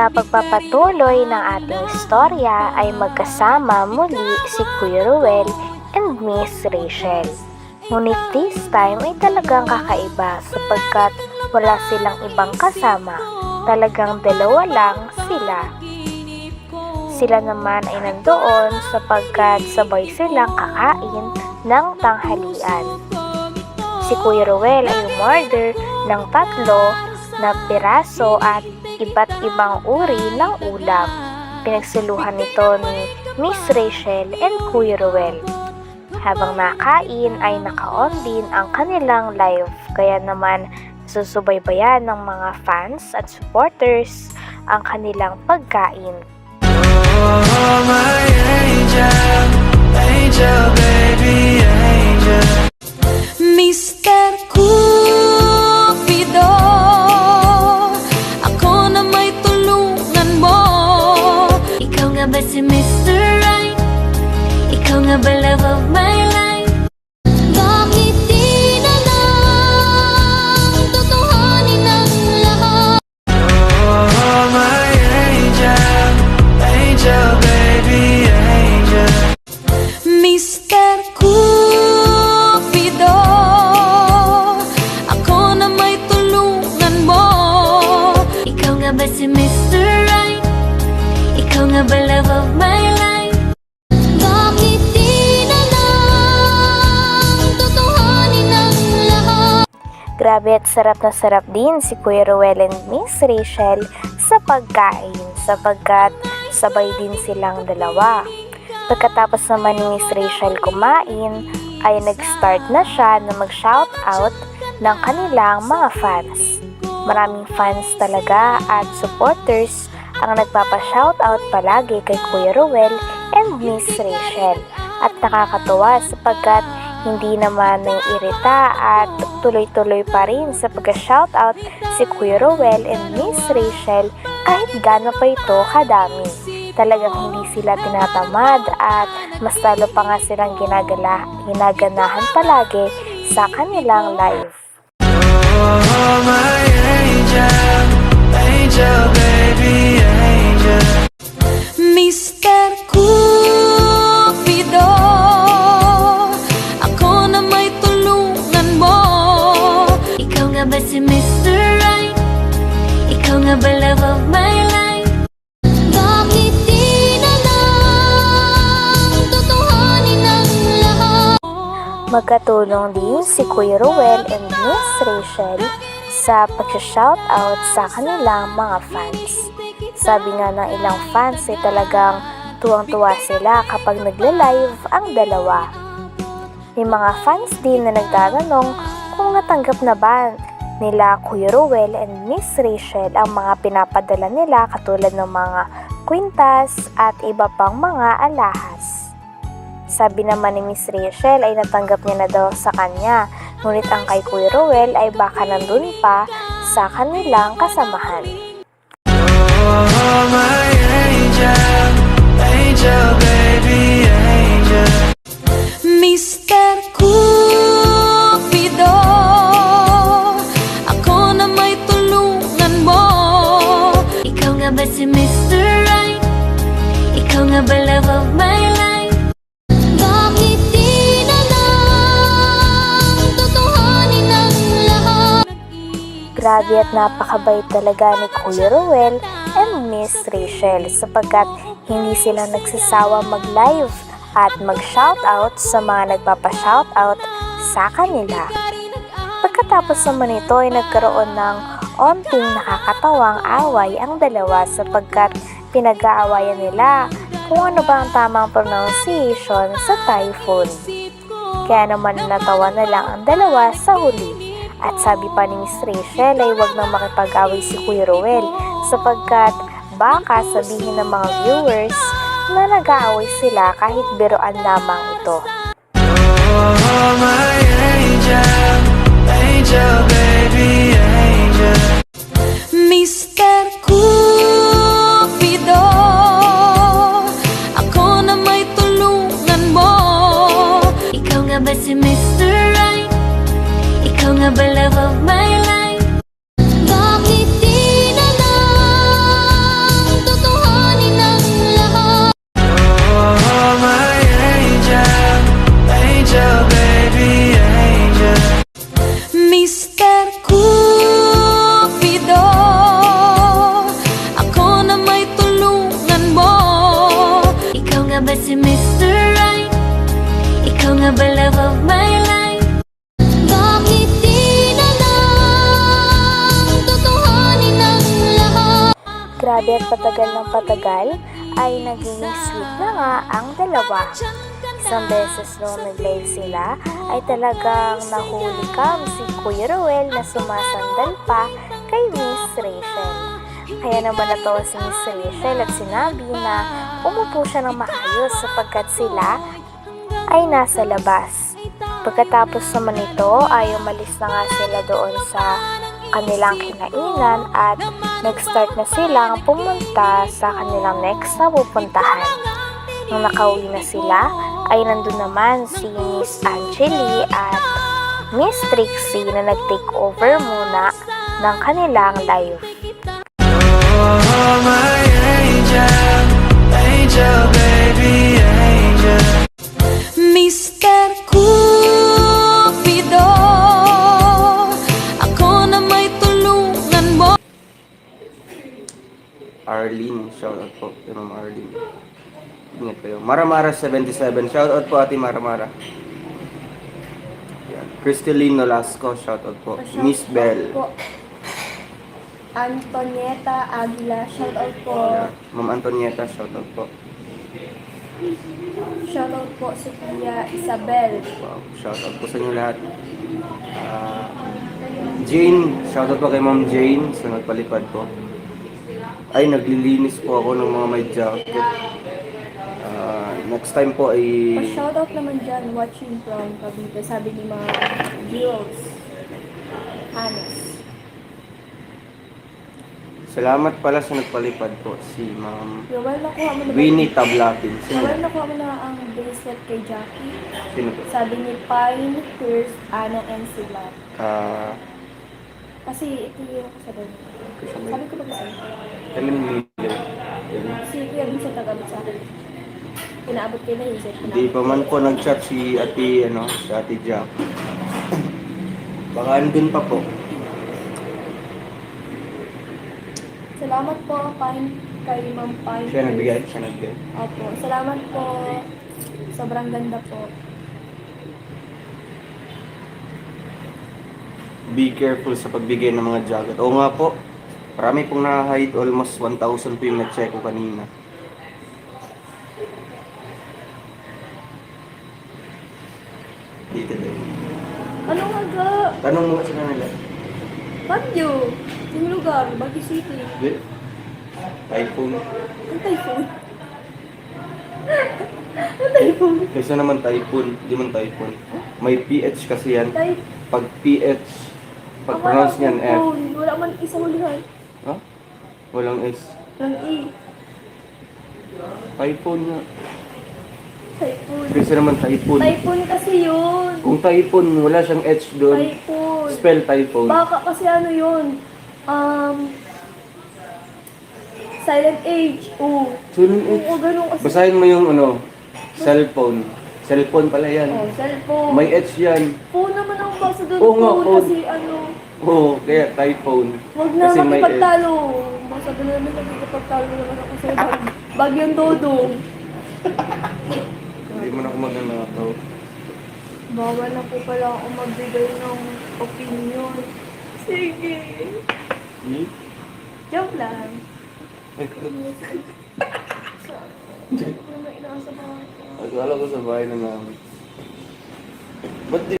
Sa pagpapatuloy ng ating istorya ay magkasama muli si Kuya Ruel and Miss Rachel. Ngunit this time ay talagang kakaiba sapagkat wala silang ibang kasama. Talagang dalawa lang sila. Sila naman ay nandoon sapagkat sabay silang kakain ng tanghalian. Si Kuya Ruel ay umorder ng tatlo na piraso at iba't ibang uri ng ulam. Pinagsuluhan nito ni Miss Rachel and Kuya Ruel. Habang nakain ay naka-on din ang kanilang live kaya naman susubaybayan ng mga fans at supporters ang kanilang pagkain. Oh, my angel, angel, baby, angel. Grabe at sarap na sarap din si Kuya Ruel and Miss Rachel sa pagkain sapagkat sabay din silang dalawa. Pagkatapos naman ni Miss Rachel kumain, ay nag-start na siya na mag-shoutout ng kanilang mga fans. Maraming fans talaga at supporters ang nagpapa-shoutout palagi kay Kuya Ruel and Miss Rachel. At nakakatuwa sapagkat hindi naman naiirita at tuloy-tuloy pa rin sa pag-shoutout si Kuya Ruel and Miss Rachel kahit gaano pa ito kadami. Talagang hindi sila tinatamad at mas lalo pa nga silang ginagala, ginaganahan palagi sa kanilang live. Oh, my angel, angel, Magkatulong din si Kuya Ruel and Miss Rachel sa pag-shoutout sa kanilang mga fans. Sabi nga ng ilang fans ay talagang tuwang-tuwa sila kapag nagla-live ang dalawa. May mga fans din na nagtatanong kung natanggap na ba nila Kuya Ruel and Miss Rachel ang mga pinapadala nila katulad ng mga kwintas at iba pang mga alahas. Sabi naman ni Miss Rachel ay natanggap niya na daw sa kanya, ngunit ang kay Kuya Ruel ay baka nandun pa sa kanilang kasamahan. Oh, my Grabe at napakabait talaga ni Kuya Ruel and Miss Rachel sapagkat hindi sila nagsasawa mag-live at mag-shoutout sa mga nagpapa-shoutout sa kanila. Pagkatapos naman ito ay nagkaroon ng onting nakakatawang away ang dalawa sapagkat pinag-aawayan nila kung ano ba ang tamang pronunciation sa typhoon. Kaya naman natawa na lang ang dalawa sa huli. At sabi pa ni Miss Rachel ay wag nang makipag-away si Kuya Ruel sapagkat baka sabihin ng mga viewers na nag-aaway sila kahit biroan lamang ito. Oh, my angel, angel, baby, angel. Mr. Cupido Ako na may tulungan mo Ikaw nga ba si Mr. Right? Ikaw nga ba love of my Grabe at patagal ng patagal ay naging sweet na nga ang dalawa. Isang beses nung nag-live sila ay talagang nahuli kam si Kuya Ruel na sumasandal pa kay Miss Rachel. Kaya naman natawa si Miss Rachel at sinabi na umupo siya ng maayos sapagkat sila ay nasa labas. Pagkatapos naman ito ay umalis na nga sila doon sa kanilang kinainan at nag-start na silang pumunta sa kanilang next na pupuntahan. Nung nakauwi na sila, ay nandun naman si Miss Angeli at Miss Trixie na nag-take over muna ng kanilang live. Oh, my angel, angel, Arlene, shoutout po kay Ma'am Arlene. Ingat kayo. Maramara 77, shoutout po Ate Maramara. Yan. Crystalline Nolasco, shoutout po. Miss Bell. Po. Antonieta Aguila, shout out po. Yan. Ma'am Antonieta, shoutout po. Shout out po si Kuya Isabel. Wow, shoutout po sa inyo lahat. Ah, Jane, shoutout po kay Ma'am Jane sa nagpalipad po. Ay, naglilinis po ako ng mga may jacket. Ah, next time po ay... Pa-shout out naman dyan, watching from Cavite, sabi ni mga girls. Anis. Salamat pala sa nagpalipad po si Ma'am Yowel, nakuha mo na ba? Winnie Tablatin. Sino? Yowel, nakuha mo na ang bracelet kay Jackie. Sino po? Sabi ni Pine, Pierce, Ana, and sila. Ah, Kasi ito yung kasabi. Sabi ko ba kasi? Helen Miller. Si Kuya Vincent tagabot sa akin. Pinaabot kay na Hazel. Hindi pa man po nag-chat si Ate, ano, si Ate Jack. Baka andun pa po. Salamat po, Pine, kay Ma'am Pine. Siya nagbigay, siya nagbigay. Opo, salamat po. Sobrang ganda po. Be careful sa pagbigay ng mga jacket. Oo nga po. Marami pong na-hide. Almost 1,000 po yung na-check ko kanina. Dito din. Ano nga ga? Tanong mo sa kanila. Bagyo. Yung lugar, Baguio City. Di? Typhoon. Ang typhoon. Ang typhoon. Kaysa naman typhoon. Di man typhoon. May PH kasi yan. Pag PH, pag pronounce niyan F. Wala man isang ulihan. Ha? Walang S. Ng E. Typhoon nga. Typhoon. Kaysa naman typhoon. Typhoon kasi yun. Kung typhoon, wala siyang H doon. Typhoon. Spell typhoon. Baka kasi ano yun. Um, silent age. Oo. Yun, eh, Oo, ganun kasi. Basahin mo yung ano, cellphone. Cellphone pala yan. Oh, cellphone. May H yan. Phone naman ang basa doon. Oo nga, phone. Kasi ano, Oo, kaya typhoon. Huwag na Kasi may makipagtalo. Basta doon naman nakikipagtalo naman ako sa bag. Bagyong dodong. Hindi mo na ako magnanakaw. Bawal na po pala ako magbigay ng opinion. Sige. Hmm? Joke lang. Ano inaasa ba? Akala ko sa bahay na namin. Ba't di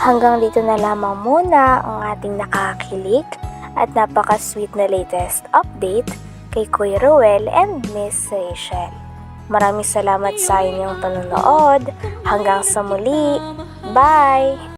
Hanggang dito na lamang muna ang ating nakakilig at napaka-sweet na latest update kay Kuya Ruel and Miss Rachel. Maraming salamat sa inyong panonood. Hanggang sa muli. Bye!